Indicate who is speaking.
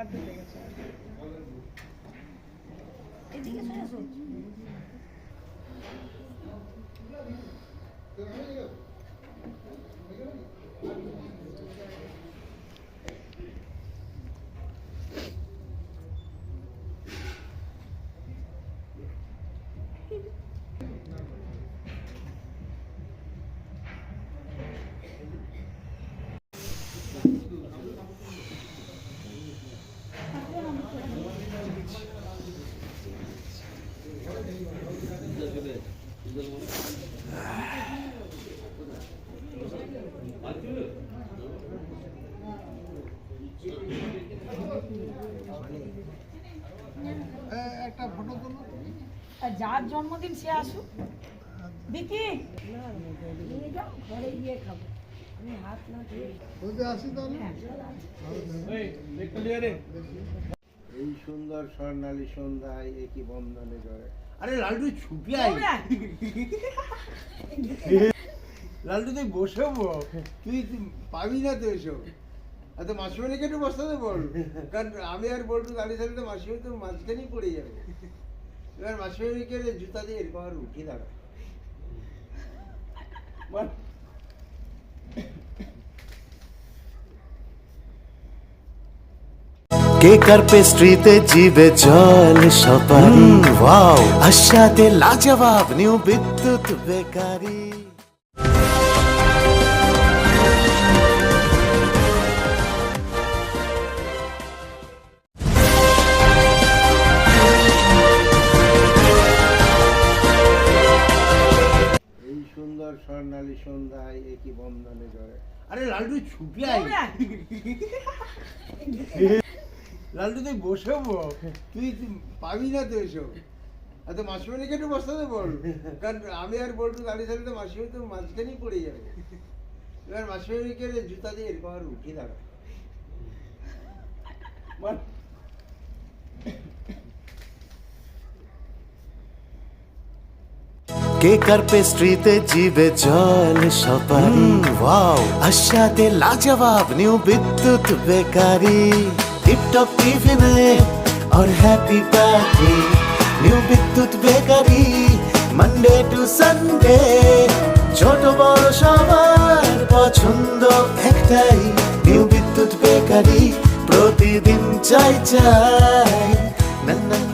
Speaker 1: হাত ধুতে গেছে।
Speaker 2: এদিকে চলে আসো।
Speaker 1: যার জন্মদিন সে আসুক দিদি
Speaker 2: নিয়ে যাও ঘরে গিয়ে খাবো আমি হাত না ধুয়ে
Speaker 3: বলতে আসি তাহলে এই সুন্দর স্বর্ণালী সন্ধ্যায় একই বন্ধনে জয়। আরে লালটু ছুটি
Speaker 1: আয়।
Speaker 3: লালটু তুই বসে বল। তুই পাবি না তো এসব। এত মাসিমানিকে একটু বসাতে বল। কারণ আমি আর বলটু দাঁড়িয়ে থাকলে তো মাসিমানি তো মাঝখানেই পড়ে যাবে। এবার মাসিমানিকে জুতা দিয়ে এরকম আর উঠে দাঁড়া
Speaker 4: কেক আর পেস্ট্রিতে জিবে জল সপারি? ওয়াও। আশাতে লাজবাব নিউ বিদ্যুৎ বেকারি।
Speaker 3: এই সুন্দর স্বর্ণালী সন্ধ্যায় একই বন্ধনে জয়। আরে লালটু ছুটি
Speaker 1: আয়।
Speaker 3: লালটু তুই বসে তুই পাবি না তো এসব। এত মাসিমানিকে একটু বসাতে বল। কারণ আমি আর বলটু দাঁড়িয়ে থাকলে তো মাসিমানি তো মাঝখানেই পড়ে যাবে। এবার মাসিমানিকে জুতা দিয়ে এরকম আর উঠে দাঁড়া। বল।
Speaker 4: কেক আর পেস্ট্রিতে জিবে জল সপারি? ওয়াও আশাতে লাজবাব নিউ বিদ্যুৎ বেকারি। টিপটপ টিফিনে और happy party new Bidyut bakery Monday to Sunday ছোট বড় সবার পছন্দ একটাই নিউ বিদ্যুৎ বেকারি প্রতিদিন চাই চাই না না